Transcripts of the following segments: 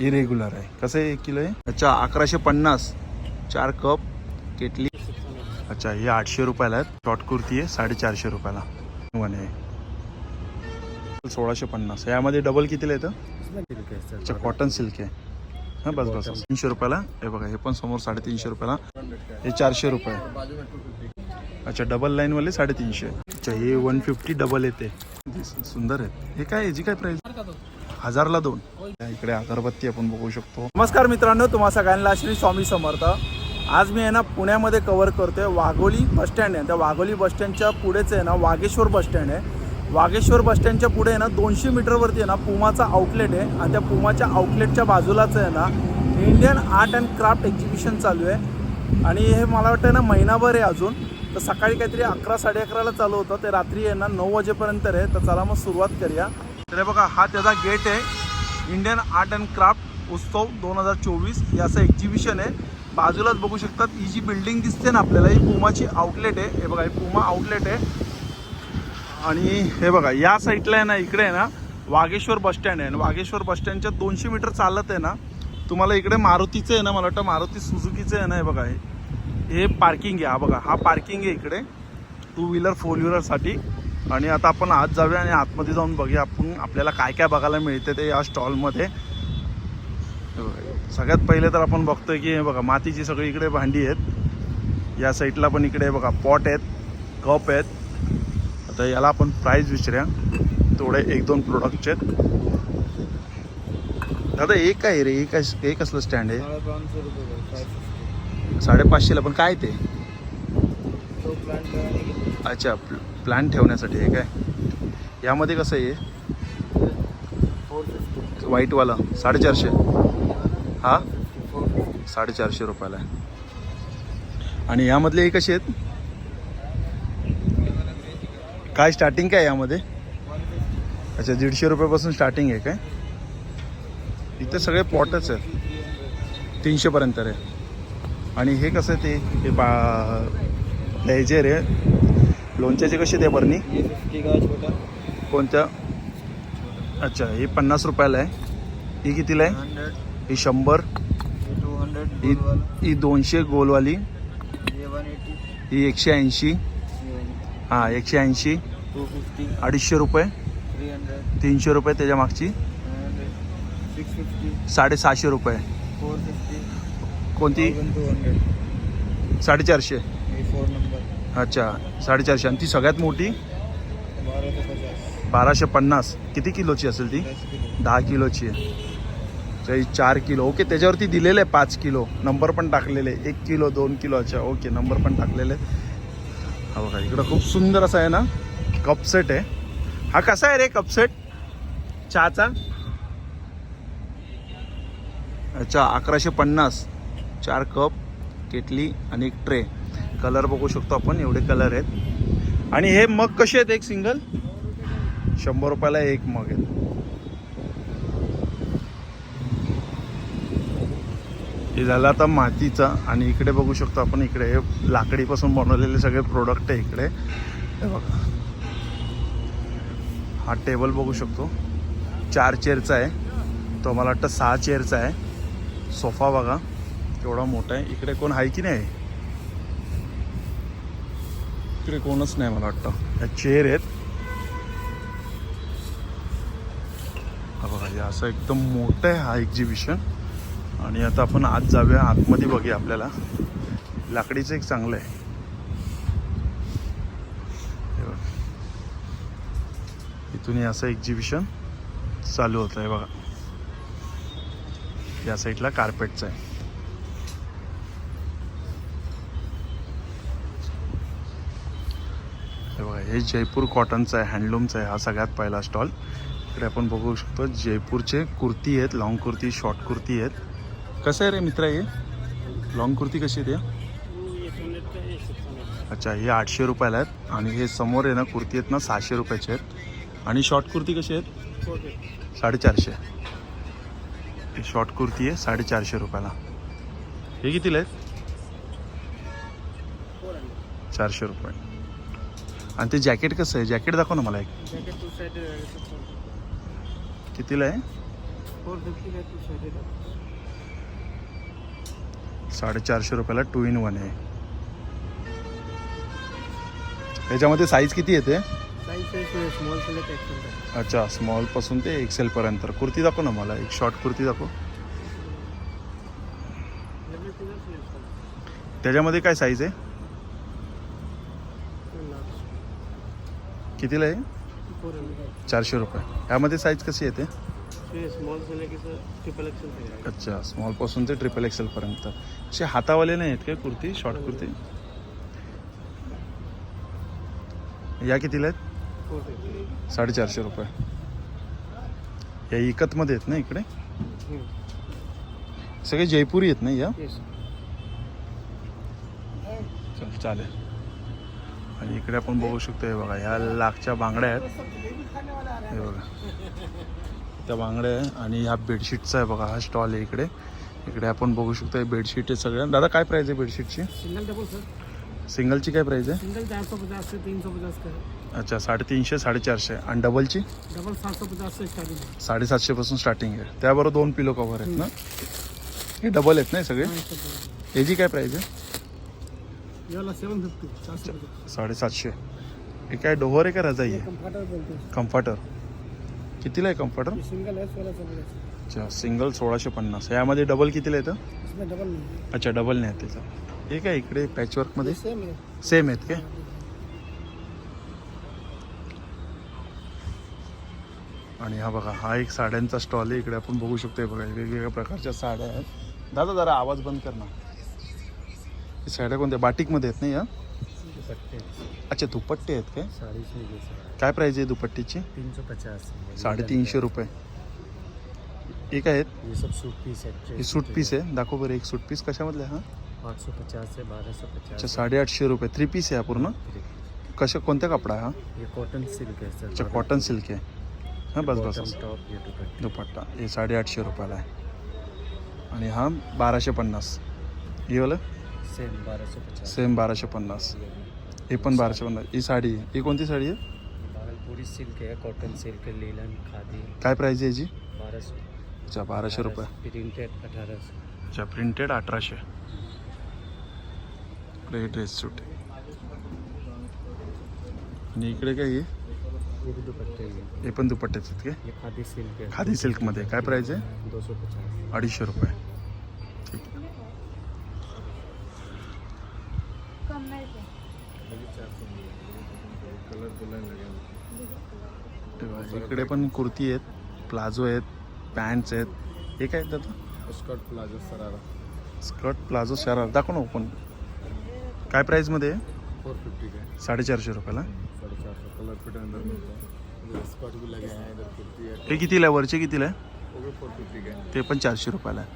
Irregular आहे. कसं आहे एक किलो आहे? अच्छा अकराशे पन्नास. चार कप केटली. अच्छा हे आठशे रुपयाला आहेत. शॉर्ट कुर्ती आहे साडेचारशे रुपयाला. वन आहे. सोळाशे पन्नास. यामध्ये डबल कितीला येतं? अच्छा कॉटन सिल्क आहे. हां बस बस तीनशे रुपयाला. हे बघा हे पण समोर साडेतीनशे रुपयाला. हे चारशे रुपये. अच्छा डबल लाईनवाले साडेतीनशे. अच्छा हे वन फिफ्टी डबल येते. सुंदर आहेत. हे काय याची काय प्राईस हजारला दोन. इकडे अगरबत्ती आपण बघू शकतो. नमस्कार मित्रांनो तुम्हा सगळ्यांना श्री स्वामी समर्थ. आज मी आहे ना पुण्यामध्ये कव्हर करतोय वाघोली बसस्टँड आहे. त्या वाघोली बसस्टँडच्या पुढेच आहे ना वाघेश्वर बसस्टँड आहे. वाघेश्वर बसस्टँडच्या पुढे आहे ना दोनशे मीटरवरती आहे ना पुमाचा आउटलेट आहे. आणि त्या पुमाच्या आउटलेटच्या बाजूलाच आहे ना Indian art and craft exhibition चालू आहे. आणि हे मला वाटतं ना महिनाभर आहे अजून. तर सकाळी काहीतरी अकरा साडे अकराला चालू होतं. ते रात्री आहे ना नऊ वाजेपर्यंत आहे. तर चला मग सुरुवात करूया. तर बघा हा त्याचा गेट आहे. इंडियन आर्ट अँड क्राफ्ट उत्सव दोन हजार चोवीस याचं एक्झिबिशन आहे. बाजूलाच बघू शकतात ही जी बिल्डिंग दिसते ना आपल्याला ही पुमाची आउटलेट आहे. हे बघा ही पुमा आउटलेट आहे. आणि हे बघा या साईडला आहे ना इकडे आहे ना वागेश्वर बसस्टँड आहे. आणि वाघेश्वर बसस्टँडच्या दोनशे मीटर चालत आहे ना तुम्हाला इकडे मारुतीचं आहे ना मला वाटतं मारुती सुझुकीचं आहे ना हे बघा हे हे पार्किंग आहे. हा बघा हा पार्किंग आहे इकडे टू व्हीलर फोर व्हीलरसाठी आणि आता आपण आत जाऊया आणि आतमध्ये जाऊन बघूया आपण आपल्याला काय काय बघायला मिळते ते या स्टॉलमध्ये. सगळ्यात पहिले तर आपण बघतोय की हे बघा मातीची सगळी इकडे भांडी आहेत. या साईडला पण इकडे बघा पॉट आहेत कप आहेत. आता याला आपण प्राईज विचारूया. थोडे एक दोन प्रोडक्टचे आहेत. दादा एक काय रे? एक एक असलं स्टँड आहे? साडेपाचशेला पण काय ते? अच्छा प्लांट प्लॅन ठेवण्यासाठी आहे काय? यामध्ये कसं आहे? फोर व्हाईटवाला साडेचारशे. हा? साडेचारशे रुपयाला आहे. आणि यामधले हे कसे आहेत? काय स्टार्टिंग काय यामध्ये? अच्छा दीडशे रुपयापासून स्टार्टिंग आहे काय? इथे सगळे पॉटच आहेत. तीनशेपर्यंत रे आणि हे कसं आहे ते? हे बा हे आहे लोणच्याचे कसे ते बरणी कोणत्या? अच्छा हे पन्नास रुपयाला आहे. ही कितीला आहे? ही शंभर. ये टू हंड्रेड ही गोल वाला ही दोनशे गोलवाली. ही एकशे ऐंशी. हां एकशे ऐंशी. अडीचशे रुपये. तीनशे रुपये त्याच्या मागची. साडेसहाशे रुपये. कोणती? साडेचारशे. अच्छा साडेचारशे. आणि ती सगळ्यात मोठी? बाराशे पन्नास. किती किलोची असेल ती? दहा किलोची आहे. ही चार किलो. ओके त्याच्यावरती दिलेलं आहे पाच किलो. नंबर पण टाकलेले आहे. एक किलो दोन किलो अच्छा ओके नंबर पण टाकलेले हा बघा इकडं खूप सुंदर असा आहे ना कप सेट आहे. हा कसा आहे रे कप सेट? चहाचा? अच्छा अकराशे पन्नास. चार कप केटली आणि एक ट्रे. कलर बघू शकतो आपण एवढे कलर आहेत. आणि हे मग कसे आहेत एक सिंगल? शंभर रुपयाला एक मग आहे हे झालं आता मातीचा आणि इकडे बघू शकतो आपण इकडे लाकडीपासून बनवलेले सगळे प्रोडक्ट आहे इकडे. हे बघा. हा टेबल बघू शकतो. चार चेअरचा आहे. तो मला वाटतं सहा चेअरचा आहे. सोफा बघा. केवढा मोठा आहे. इकडे कोण आहे की नाही? इकडे कोणच नाही मला वाटतं. या चेअर आहेत. बघा हे असं एकदम मोठं आहे हा एक्झिबिशन आणि आता आपण आत जाऊया आतमध्ये बघूया आपल्याला. लाकडीचं एक चांगलं आहे. इथून हे असं एक्झिबिशन चालू होतं आहे बघा. या साईडला कार्पेटचं आहे. हे जयपूर कॉटनचं आहे हँडलूमचं आहे हा सगळ्यात पहिला स्टॉल इकडे आपण बघू शकतो जयपूरचे कुर्ती आहेत लॉंग कुर्ती शॉर्ट कुर्ती आहेत. कसं आहे रे मित्र हे? लॉंग कुर्ती कशी आहे अच्छा हे आठशे रुपयाला आहेत आणि हे समोर आहे ना कुर्ती आहेत ना सहाशे रुपयाचे आहेत. आणि शॉर्ट कुर्ती कशी आहेत? साडेचारशे. ही शॉर्ट कुर्ती आहे साडेचारशे रुपयाला. हे कितीला आहेत? चारशे रुपये. आणि ते जॅकेट कसं आहे? जॅकेट दाखव ना मला एक. कितीला आहे? साडेचारशे रुपयाला टू इन वन आहे. याच्यामध्ये साईज किती येते है स्मॉल से लेकर एक्सेल अच्छा ते एक्सेलपर्यंत कुर्ती दाखव ना मला एक शॉर्ट कुर्ती दाखव. त्याच्यामध्ये काय साईज आहे? कितीला आहे? चारशे रुपये. यामध्ये साईज कशी येते? अच्छा स्मॉलपासून ते ट्रिपल एक्सेलपर्यंत असे हातावाले नाही आहेत काय कुर्ती? शॉर्ट कुर्ती? या कितीला आहेत? साडेचारशे रुपये. या इकतमध्ये आहेत ना इकडे? सगळे जयपुरी आहेत ना या? चालेल. आणि इकडे आपण बघू शकतो हे बघा ह्या लाखच्या बांगड्या आहेत. हे बघा. त्या बांगड्या आहे आणि ह्या बेडशीटचा आहे बघा हा स्टॉल आहे इकडे. इकडे आपण बघू शकतो हे बेडशीट आहे सगळ्या दादा काय प्राईस आहे बेडशीटची? सिंगल डबल सर सिंगलची काय प्राईस आहे? अच्छा साडेतीनशे साडेचारशे. आणि डबलची डबल सात सौ पचास से स्टार्टिंग आहे. त्याबरोबर दोन पिलो कवर आहेत ना? हे डबल आहेत ना सगळे। याची काय प्राईस आहे? सेवन फिफ्टी साडेसातशे. हे काय डोहर आहे का रजाई आहे? कम्फर्टर कितीला आहे कम्फर्टर सिंगल अच्छा सिंगल सोळाशे पन्नास. यामध्ये डबल कितीला येतं डबल नहीं अच्छा डबल नाही आहे त्याचं. हे काय इकडे पॅचवर्कमध्ये सेम सेम आहेत काय आणि हा बघा हा एक साड्यांचा स्टॉल आहे. इकडे आपण बघू शकतो बघा वेगवेगळ्या प्रकारच्या साड्या आहेत. दादा जरा आवाज बंद कर ना. साड्या कोणत्या? बाटिकमध्ये आहेत नाही या? अच्छा दुपट्टे आहेत काय? काय प्राईज आहे दुपट्टीची? तीन सौ पचास. साडेतीनशे रुपये. एक आहेत? ये सब सूट पीस है हे सूट पीस आहे. दाखव बरं एक सूट पीस कशामधलं आहे हा? सौ पचास से बारह सौ अच्छा पचास साडेआठशे रुपये. थ्री पीस आहे हा पूर्ण? कशा कोणत्या कपडा आहे हा? ये कॉटन सिल्क है सर अच्छा कॉटन सिल्क आहे. हां बस बस बस. टॉप ये दुपट्टे. दुपट्टा. हे साडेआठशे रुपयाला आहे. आणि हा बाराशे पन्नास. हे वाला? सेम बारह सौ पचास. सेम बाराशे पन्नास. हे पण बाराशे पन्नास. ही साडी आहे ही कोणती साडी आहे? भागलपुरी सिल्क है कॉटन सिल्क है लीलन खादी. काय प्राईज आहे याची? बारह सौ अच्छा बाराशे रुपये. प्रिंटेड अठारह सौ अच्छा प्रिंटेड अठराशे. इकडे ड्रेस सूट आहे. आणि इकडे काय आहे? दुपट्टे ही पण दुपट्टेच आहेत काय? ये खादी सिल्क है खादी सिल्कमध्ये काय प्राईज आहे? दो सौ पचास. अडीचशे रुपये. ठीक आहे ते. इकडे पण कुर्ती आहेत प्लाझो आहेत पॅन्ट्स आहेत. हे काय आहेत दादा? Skirt palazzo sharara skirt palazzo sharara दाखव ना ओपन काय प्राईजमध्ये आहे फोर फिफ्टी का है साडेचारशे रुपयाला. साढ़े चार सौ कलर फिट अंदर मिलता है इधर स्कर्ट भी लगे हैं इधर कुर्ती है हे कितीला आहे? वरचे कितीला आहे? फोर फिफ्टी का है ते पण चारशे रुपयाला आहे.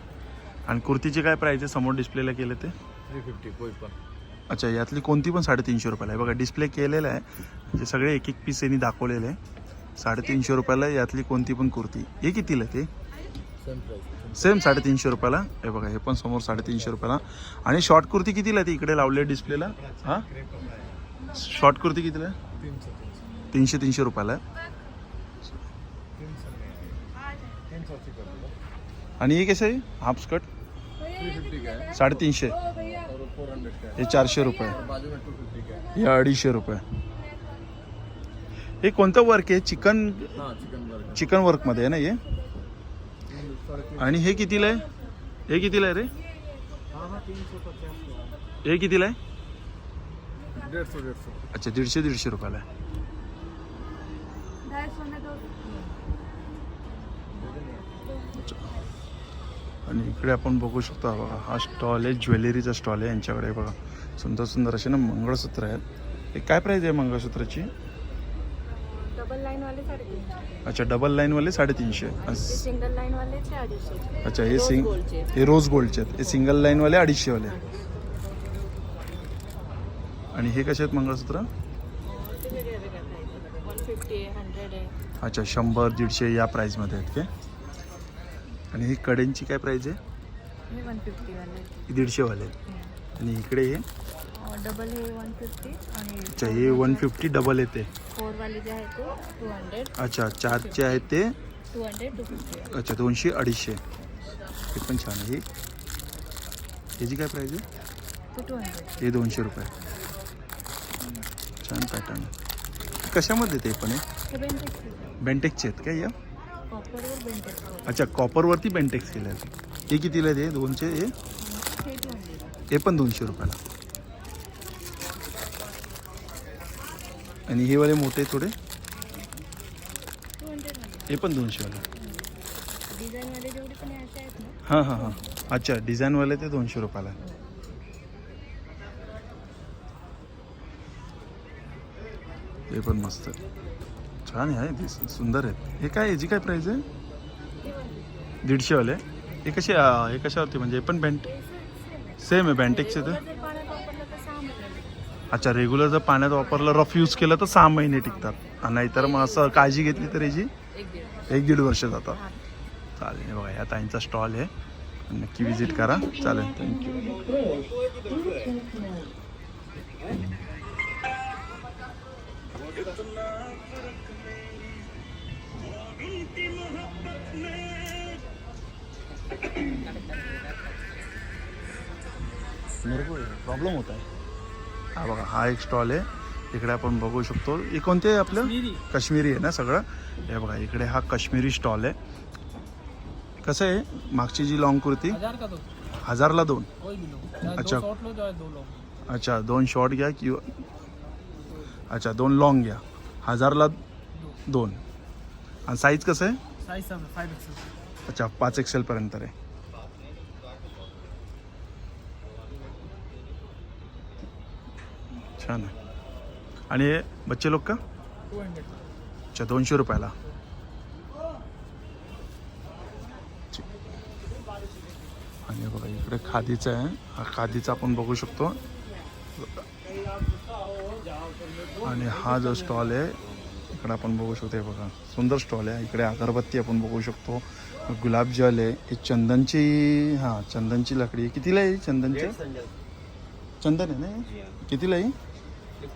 आणि कुर्तीचे काय प्राईज आहे? समोर डिस्प्लेला केले ते? थ्री फिफ्टी कोई पण. अच्छा यातली कोणती पण साडेतीनशे रुपयाला आहे. बघा डिस्प्ले केलेला आहे. म्हणजे सगळे एक एक पीस यांनी दाखवलेले आहे. साडेतीनशे रुपयाला यातली कोणती पण कुर्ती. हे कितीला आहे ते? सेम सेम साडेतीनशे रुपयाला. हे बघा हे पण समोर साडेतीनशे रुपयाला. आणि शॉर्ट कुर्ती कितीला आहे ती इकडे लावली आहे डिस्प्लेला हां? शॉर्ट कुर्ती कितीला आहे? तीनशे तीनशे रुपयाला आहे. आणि हे कसं आहे? Half skirt? साडेतीनशे. है चारशे रुपये. है अडीचशे रुपये. हे कोणतं वर्क आहे? चिकन हाँ चिकन वर्कमध्ये आहे. ना हे? आणि हे कितीला आहे? हे कितीला आहे रे? हाँ हाँ हे कितीला आहे? अच्छा दीडशे दीडशे रुपयाला आहे ढाई सौ में दो आणि इकडे आपण बघू शकतो हा बघा हा स्टॉल आहे ज्वेलरीचा स्टॉल आहे यांच्याकडे बघा. सुंदर सुंदर असे ना मंगळसूत्र आहेत. हे काय प्राईज आहे मंगळसूत्राची? अच्छा डबल लाईनवाले साडेतीनशे. ते ते अच्छा हे सिंग. हे रोज गोल्डचे आहेत. हे सिंगल लाईनवाले अडीचशेवाले आणि हे कसे आहेत मंगळसूत्र? ते अच्छा शंभर दीडशे या प्राईजमध्ये आहेत काय आणि ही कडेंची काय प्राईज आहे? वन फिफ्टी वाले. दीडशेवाले. आणि इकडे हे? डबल हे वन फिफ्टी आणि अच्छा हे वन फिफ्टी डबल येते फोर वाले जे आहे ते टू हंड्रेड अच्छा चारचे आहेत ते? टू हंड्रेड टू फिफ्टी अच्छा दोनशे अडीचशे. हे पण छान आहे. हे? याची काय प्राईज आहे? टू टू हंड्रेड हे दोनशे रुपये. छान पॅटर्न कशामध्ये ते पण आहे? बेंटेक्सचे आहेत काय या? कॉपरवर बेंटेक्स अच्छा कॉपरवरती बेंटेक्स केले आहेत हे कितीला आहे ते? दोनशे हे हे हे पण दोनशे रुपयाला. आणि हे वाले मोठे थोडे? हे पण दोनशेवाले. डिझाईनवाले जेवढे पण हे असे आहेत ना. हां हां हां. अच्छा डिझाईनवाले ते दोनशे रुपयाला हे पण मस्त आहे. छान आहे ते सुंदर आहेत. हे काय याची काय प्राईज आहे? दीडशेवाले? हे कसे हे कशावरती म्हणजे हे पण बँट सेम आहे. सेम आहे बँटेक्सचे तर अच्छा रेग्युलर जर पाण्यात वापरलं रफ यूज केलं तर सहा महिने टिकतात. आणि नाहीतर मग असं काळजी घेतली तर याची एक दीड वर्ष जातात. चालेल बघा या ताईंचा स्टॉल आहे. नक्की विजिट करा. चालेल थँक्यू प्रॉब्लेम होता है हा बघा हा एक स्टॉल आहे. इकडे आपण बघू शकतो. हे कोणते आहे आपलं? काश्मीरी. आहे ना सगळं? हे बघा इकडे हा काश्मीरी स्टॉल आहे. कसं आहे? मागची जी लॉंग कुर्ती? हजारला दोन. अच्छा। अच्छा दोन शॉर्ट घ्या किंवा अच्छा दोन लॉंग घ्या. हजारला दोन. आणि साईज कसं आहे? अच्छा पाच एक्सेलपर्यंत आहे. छान आहे. आणि हे बच्चे लोक का? टू हंड्रेड अच्छा दोनशे रुपयाला. आणि बघा इकडे खादीचं आहे. हा खादीचा आपण बघू शकतो. आणि हा जो स्टॉल आहे इकडे आपण बघू शकतो हे बघा. सुंदर स्टॉल आहे. इकडे अगरबत्ती आपण बघू शकतो. गुलाबजल आहे. हे चंदनची हां चंदनची लाकडी कितीला आहे चंदनची? चंदन आहे ना कितीला आहे हे?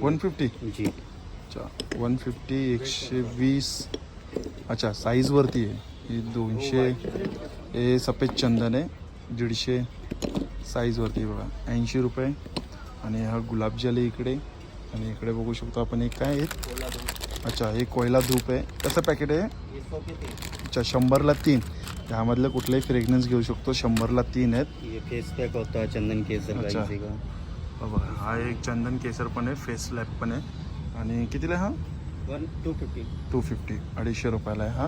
One fifty? जी. अच्छा वन फिफ्टी एकशे वीस. अच्छा साईजवरती आहे. ही दोनशे हे सफेद चंदन आहे. दीडशे साईजवरती आहे बघा. ऐंशी रुपये. आणि हा गुलाबजल इकडे. आणि इकडे बघू शकतो आपण एक काय आहे. अच्छा हे कोयला धूप आहे. कसं पॅकेट आहे? अच्छा शंभरला तीन. ह्यामधलं कुठलंही फ्रेग्रन्स घेऊ शकतो शंभरला तीन आहेत. फेस पैक होता है चंदन केसर अच्छा. हा बघा हा एक चंदन केसर पण आहे फेस लॅप पण आहे. आणि कितीला हा? One two fifty two fifty अडीचशे रुपयाला आहे हा.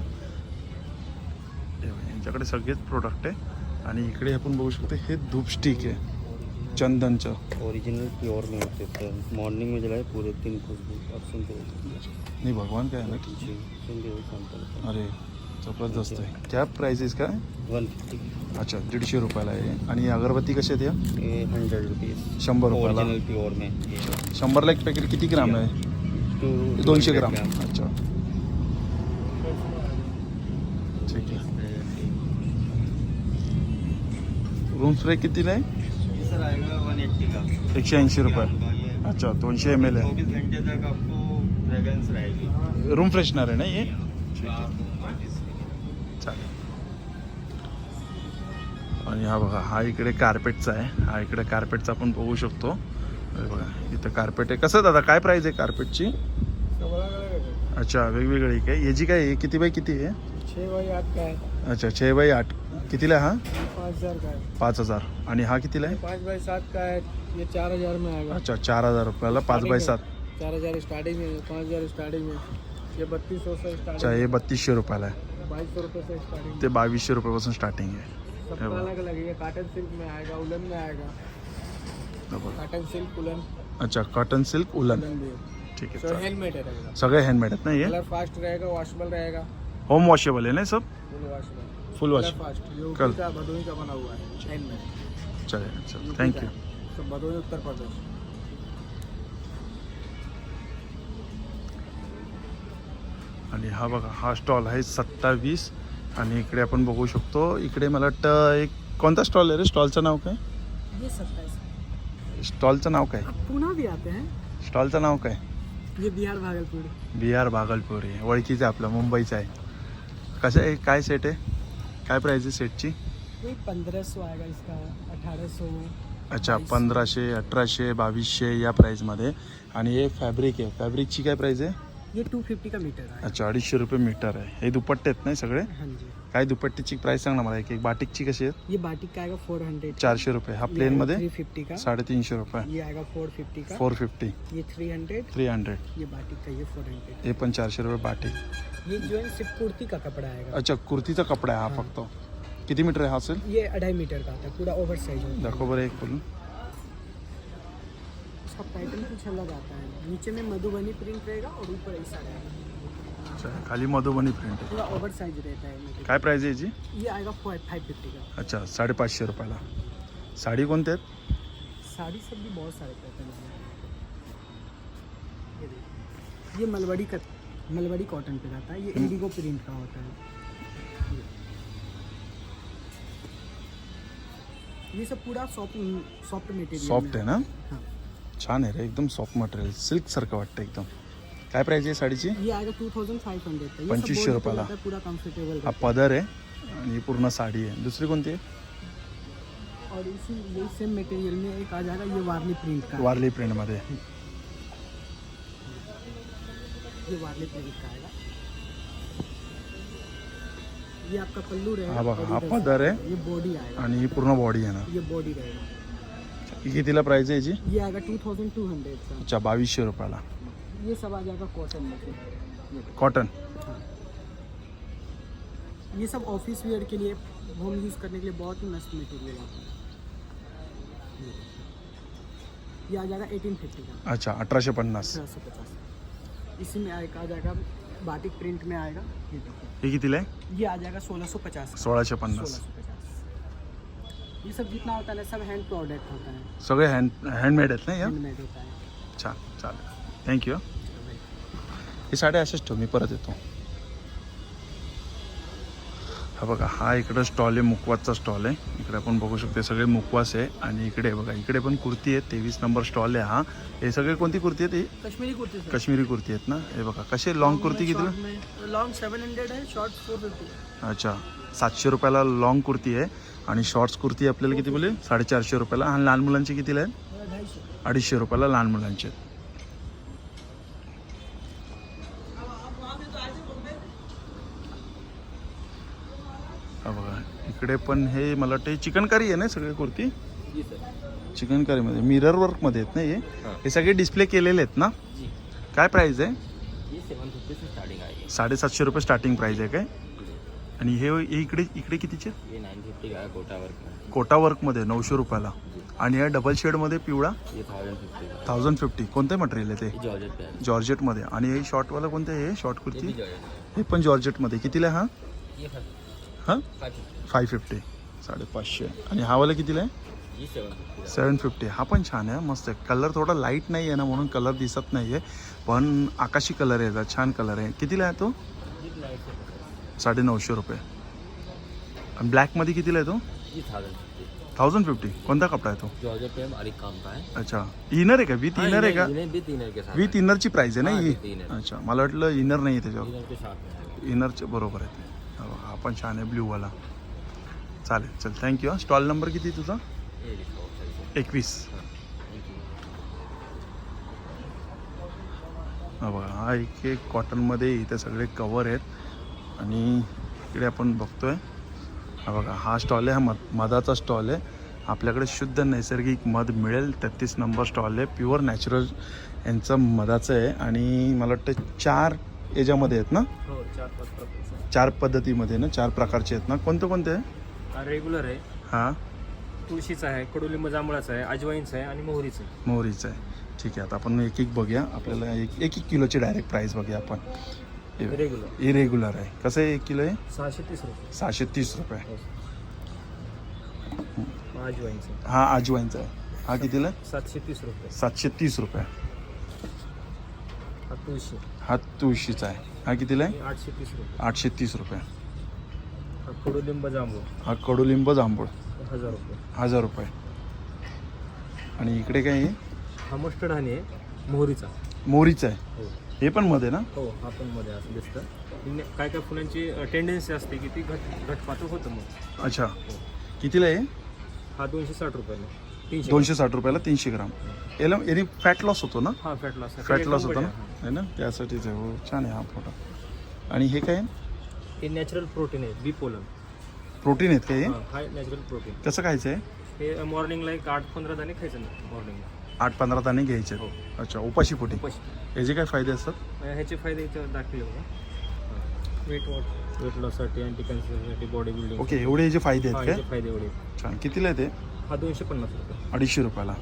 हे यांच्याकडे सगळेच प्रोडक्ट आहे. आणि इकडे आपण बघू शकतो हे धूप स्टिक आहे. चंदनचं. ओरिजिनल प्योर में होते थे मॉर्निंग में जलाए पूरे दिन खुशबू अब सुनते हो नाही भगवान काय आहे ना? जी सुनते हो सैंपल अरे जबरदस्त आहे क्या प्राइस काय वन फिफ्टी अच्छा दीडशे रुपयाला आहे. आणि अगरबत्ती कशी आहे हंड्रेड रुपीज़ शंभर रुपयाला. ओरिजिनल प्योर में. ये शंभरला एक पॅकेट किती ग्राम आहे? दोनशे ग्राम. अच्छा. ठीक आहे. रूम स्प्रे कितीला आहे? एकशे ऐंशी रुपये. अच्छा दोनशे एम एल आहे. चौबीस घंटे तक आपको फ्रेगरेंस रहेगी रूम फ्रेशनर आहे ना हे? चालेल. आणि हा बघा हा इकडे कार्पेटचा आहे. हा इकडे कार्पेटचा आपण बघू शकतो. बघा इथं कार्पेट आहे. कसं दादा काय प्राईस आहे कार्पेटची अच्छा वेगवेगळी काय याची काय आहे? किती बाय किती आहे? अच्छा छे बाय आठ. कितीला आहे हा? पाँच हज़ार का है पाच हज़ार. आणि हा कितीला आहे? पाँच बाई सात का है ये चार हज़ार में आएगा अच्छा चार हज़ार रुपयाला पाच बाय सात. चार हज़ार स्टार्टिंग में पाँच हज़ार स्टार्टिंग में ये बत्तीस सौ से अच्छा स्टार्टिंग हे बत्तीसशे रुपयाला आहे. बाईस सौ रुपये से स्टार्टिंग ते बावीसशे रुपयापासून स्टार्टिंग आहे. सबका है। अलग अलग है ये काटन सिल्क में आएगा उलन में आएगा. हे काटन सिल्क उलन. अच्छा कॉटन सिल्क उलन. उलन भी ठीक है सो चालेल. हेलमेट है सगळे हँडमेड आहेत ना हे? कलर फास्ट रहेगा वॉशेबल रहेगा. होम वॉशेबल आहे ना सब? फुल वॉशेबल फुल वॉश ये कल। का भदोही का बना हुआ है चालेल चल यूपी थँक्यू का। है। तो भदोही उत्तर प्रदेश। आणि हा बघा हा स्टॉल आहे सत्तावीस. आणि इकडे आपण बघू शकतो इकडे मला वाटतं एक कोणता स्टॉल आहे रे? स्टॉलचं नाव काय? ये स्टॉलचं नाव काय? पुणे भी आते हैं। स्टॉलचं नाव काय? ये बिहार भागलपुर। बिहार भागलपूर आहे. ओळखीचं आहे आपलं मुंबईचं आहे. कसं आहे? काय सेट आहे? काय प्राईज आहे सेटची पंद्रह सौ आएगा इसका अठारह सौ अच्छा पंधराशे अठराशे बावीसशे या प्राईजमध्ये आणि हे फॅब्रिक आहे. फॅब्रिकची काय प्राईज आहे? ये टू फिफ्टी का मीटर है अच्छा अडीचशे रुपये मीटर आहे. हे दुपट्टे आहेत नाही सगळे? हाँ जी. काय दुपट्टीची प्राईस सांग ना मला एक एक बाटिकची कशी आहे ये बाटिक का आएगा फोर हंड्रेड चारशे रुपये. हा प्लेनमध्ये थ्री फिफ्टी का? साडेतीनशे रुपये. ये आएगा फोर फिफ्टी का? फोर फिफ्टी ये थ्री हंड्रेड थ्री हंड्रेड ये बाटिक का? ये फोर हंड्रेड हे पण चारशे रुपये बाटिक. ये जो है सिर्फ़ कुर्ती का कपड़ा आएगा अच्छा कुर्तीचा कपडा आहे हा फक्त. किती मीटर आहे हा असेल? ये अढ़ाई मीटर का? आता पूरा ओवर साइज़ होता है दाखव बरं एक बोलून उसका पैटर्न कुछ अलग आता है। नीचे में मधुबनी प्रिंट रहेगा और ऊपर ऐसा रहेगा। अच्छा खाली मधुबनी प्रिंट आहे पूरा ओवर साइज़ रहता है। काय प्राईज आहे याची? ये आएगा फाइव फिफ्टी का. अच्छा साडेपाचशे रुपयाला. साडी कोणत्या आहेत? साड़ी सब भी बहुत सारे पैटर्न हैं. ये देखिए. ये मलबड़ी का मलबड़ी कॉटन पे रहता है. ये इंडिगो प्रिंट का होता है. ये. सब पूरा सॉफ्ट सॉफ्ट मटेरियल सॉफ्ट आहे ना? हाँ. छान आहे रे एकदम सॉफ्ट मटेरियल सिल्क सारखं वाटतं एकदम. काय प्राईज आहे साडीची? टू थाउजेंड फाइव हंड्रेड पंचवीसशे रुपयाला. है, पूरा हा पदर आहे आणि ही पूर्ण साडी आहे. दुसरी कोणती आहे? और इसी यही सेम मटेरियल में एक आ जाएगा ये वार्ली प्रिंट का. वारली प्रिंटमध्ये ये वार्ली प्रिंट का आएगा. ये आपका पल्लू रहेगा हा बघा, हा पदर आहे. ये बॉडी आएगा. आणि ही पूर्ण बॉडी आहे ना. ये बॉडी रहेगा. ही कितीला प्राईज आहे याची? ये आएगा टू थाउजेंड टू हंड्रेड अच्छा बावीसशे रुपयाला. ये सब आ जाएगा कॉटन में ये। कॉटन हाँ। ये सब ऑफ़िस वेयर के लिए होम यूज़ करने के लिए बहुत ही मस्त मटेरियल आता है। ये आ जाएगा एटीन फिफ्टी का। अच्छा पन्नास अठारह सौ पचास। इसी में आएगा आ जाएगा बाटिक प्रिंट में आएगा। ये देखो। हे कितीला ये आ जाएगा सोलह सौ पचास। सोळाशे पन्नास सोलह सौ पचास। ये सब जितना होता है ना सब हैंड प्रोडक्ट होता है। सगळे हँड हँडमेड आहेत ना या? हैंडमेड होता है। अच्छा चालेल। थँक्यू ही साड्या अशाच ठेव मी परत येतो. हा बघा हा इकडं स्टॉल आहे मुकवासचा स्टॉल आहे. इकडे आपण बघू शकतो सगळे मुकवास आहे. आणि इकडे बघा इकडे पण कुर्ती आहे तेवीस नंबर स्टॉल आहे हा. हे सगळे कोणती कुर्ती आहे कश्मीरी कुर्ती काश्मीरी कुर्ती आहेत ना? हे बघा कसे लॉंग कुर्ती कितीला लॉन्ग सेवन हंड्रेड है शॉर्ट फोर फिफ्टी अच्छा सातशे रुपयाला लॉंग कुर्ती आहे. आणि शॉर्ट्स कुर्ती आपल्याला किती बोले साडेचारशे रुपयाला. आणि लहान मुलांची कितीला आहे? अडीचशे रुपयाला लहान मुलांचे आहेत. हा बघा इकडे पण हे मला वाटतं चिकनकारी आहे ना सगळे कुर्ती? जी सर. चिकनकारीमध्ये मिरर वर्कमध्ये आहेत ना हे? हां. सगळे डिस्प्ले केलेले आहेत ना? काय प्राईस आहे? साडेसातशे रुपये स्टार्टिंग प्राईस आहे काय? आणि हे इकडे इकडे कितीचे? कोटा वर्कमध्ये नऊशे रुपयाला. आणि या डबल शेडमध्ये पिवळा थाउजेंड फिफ्टी कोणतं मटेरियल आहे ते? जॉर्जेटमध्ये आणि हे शॉर्टवाला कोणतं आहे? हे शॉर्ट कुर्ती हे पण जॉर्जेटमध्ये कितीला हा? हां फाय फिफ्टी साडेपाचशे. आणि हा वाला कितीला आहे? सेवन फिफ्टी हा पण छान आहे मस्त आहे. कलर थोडा लाइट नाही आहे ना म्हणून कलर दिसत नाही आहे पण आकाशी कलर आहे याचा छान कलर आहे. कितीला आहे तो? साडे नऊशे रुपये. ब्लॅकमध्ये कितीला आहे तो? Thousand fifty. कोणता कपडा आहे तो? जॉर्जेट पे अड़ी काम का है अच्छा. इनर आहे का? विथ इनर आहे का? इन्हें भी तीनर के साथ विथ इनरची प्राईस आहे ना हां, ही. अच्छा. मला वाटलं इनर नाही आहे त्याच्यावर. इनर के साथ में इनरचे बरोबर आहे ते. हा हा पण छान आहे ब्ल्यूवाला चालेल चल थँक्यू हां. स्टॉल नंबर किती तुझा? ये देखो सही से एकवीस. हा बघा हा एक एक कॉटनमध्ये इथे सगळे कवर आहेत. आणि इकडे आपण बघतोय. हा बघा हा स्टॉल आहे हा मध मधाचा स्टॉल आहे. आपल्याकडे शुद्ध नैसर्गिक मध मिळेल तेहतीस नंबर स्टॉल आहे. प्युअर नॅचरल यांचं मधाचं आहे. आणि मला वाटतं चार याच्यामध्ये आहेत ना? हो चार पाच चार पद्धतीमध्ये ना? चार प्रकारचे आहेत ना? कोणतं कोणते? आहे हा रेग्युलर आहे. हां. तुळशीचा आहे कडुलिंब जांभळाचा आहे अजवाईनचा आहे आणि मोहरीचा आहे. मोहरीचं आहे. ठीक आहे आता आपण एक एक बघूया. आपल्याला एक एक एक किलोची डायरेक्ट प्राईस बघूया आपण. रेग्युलर इरेग्युलर आहे. कसं आहे एक किलो आहे? सहाशे तीस रुपये. सहाशे तीस रुपये. अजवाईनचा हा आजवाईनचा आहे. हा कितीला? सातशे तीस रुपये. सातशे तीस रुपये. हा तुळशी. हा तुळशीचा आहे. हा कितीला आहे? आठशे तीस रुपये. आठशे तीस रुपये. हा कडुलिंब जांभूळ. हा कडुलिंब जांभूळ. हजार रुपये. हजार रुपये. आणि इकडे काय आहे? हा मस्टर्ड हनी आहे. मोहरीचा. मोरीचं आहे. हो. हे पण मध्ये ना? हो हा पण मध्ये असं दिसतं. काय काय फुलांची टेंडन्सी असते की ती घट घटपात होतं मग. अच्छा. कितीला आहे हा? दोनशे साठ रुपयाला. तीनशे दोनशे साठ रुपयाला तीनशे ग्राम. याला याने फॅट लॉस होतो ना? हा फॅट लॉस फॅट लॉस होतो ना? आहे ना? त्यासाठीच आहे. हो छान आहे हा फोटो आणि हे काय हे नॅचरल प्रोटीन आहे बी पोलन प्रोटीन आहेत का हे? हा नॅचरल प्रोटीन कसं खायचं आहे? हे मॉर्निंगला एक आठ पंधरा दाणे खायचं ना मॉर्निंगला आठ पंधरा दाणे घ्यायचे हो. अच्छा उपाशी पोटी. याचे काय फायदे असतात? ह्याचे फायदे दाखवले बघा. वेट वॉट वेट लॉससाठी अँटी कॅन्सरसाठी बॉडी बिल्डिंग ओके एवढे याचे फायदे हा आहेत याचे काय फायदे एवढे छान. कितीला आहे ते? हा दोनशे पन्नास रुपये. अडीचशे रुपयाला.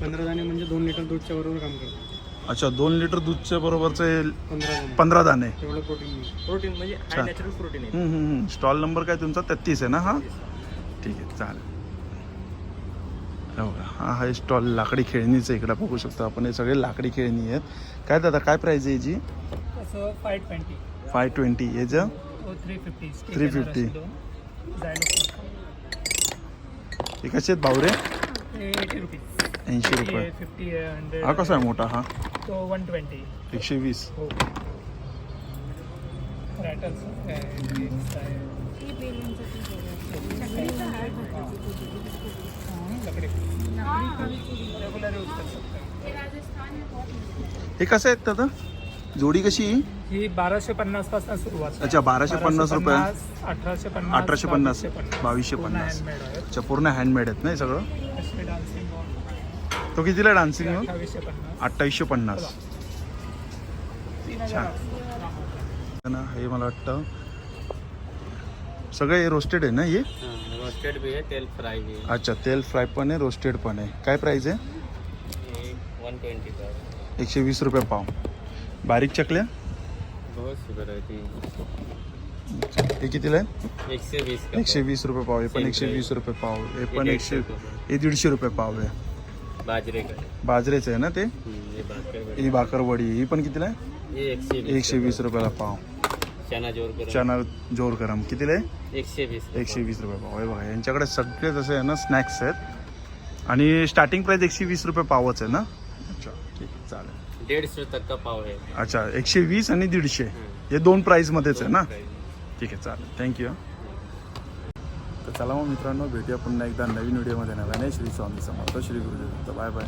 पंधरा दाणे म्हणजे दोन लिटर दूधच्या बरोबर काम करतो. अच्छा दोन लिटर दूधच्या बरोबरचे पंधरा दाणे. पंधरा दाणे. तेवढं प्रोटीन प्रोटीन म्हणजे हाय छान. नॅचरल प्रोटीन आहे. स्टॉल नंबर काय तुमचा? तेहतीस आहे ना हा? ठीक आहे चालेल. हो का? हा आहे स्टॉल लाकडी खेळणीचं इकडं बघू शकतो आपण. हे सगळे लाकडी खेळणी आहेत. काय दादा काय प्राईज आहे याची? फाय ट्वेंटी फाय ट्वेंटी याचं? Three fifty 350. हे कसे आहेत एटी रुपीज ऐंशी रुपये. हा कसा आहे मोठा हा? तो वन ट्वेंटी एकशे वीस. हो हे कसं आहेत दादा? जोडी कशी ही बाराशे पन्नासपासून सुरुवात आहे. अच्छा बाराशे पन्नास रुपये. अठराशे पन्नास अठराशे पन्नास बावीसशे पूर्ण पन्नास. अच्छा पूर्ण हँडमेड आहेत ना हे सगळं. तो कितीला डान्सिंग मग अठ्ठावीसशे पन्नास. अठ्ठावीसशे पन्नास. तीन हजार ना हे मला वाटतं सगळे रोस्टेड आहे ना हे. रोस्टेड भी है तेल फ्राई भी है। अच्छा तेल फ्राय पण आहे रोस्टेड पण आहे. काय प्राईस आहे? ये वन ट्वेंटी का? है। एकशे वीस रुपये पाव. बारीक चकल्या? बहुत हे। कितीला आहे? एक से बीस का? एकशे वीस रुपये पाव. हे पण एकशे वीस रुपये पाव. हे पण एकशे हे दीडशे रुपये पाव आहे. है। बाजरे का? है। बाजरेचं आहे ना ते? हम्म, ये ही भाकरवडी ही पण कितीला आहे? ये एक से बीस एकशे वीस रुपयाला पाव. चना जोर कर चना जोर गरम कितीला आहे? एक से बीस का एकशे वीस रुपये पाव. आहे बघा यांच्याकडे सगळे जसे आहे ना स्नॅक्स आहेत. आणि स्टार्टिंग प्राईस एकशे वीस रुपये पावच आहे ना? अच्छा ठीक आहे चालेल. पाव। डेढ़ सौ तक का पाव है अच्छा एकशे वीस आणि दीडशे. हे दोन प्राईजमध्येच आहे ना। ठीक आहे चालेल. थँक्यू तर चला मग मित्रांनो भेटूया पुन्हा एकदा नवीन व्हिडिओमध्ये नव्याने श्री स्वामी समर्थ श्री गुरुदेव. Bye bye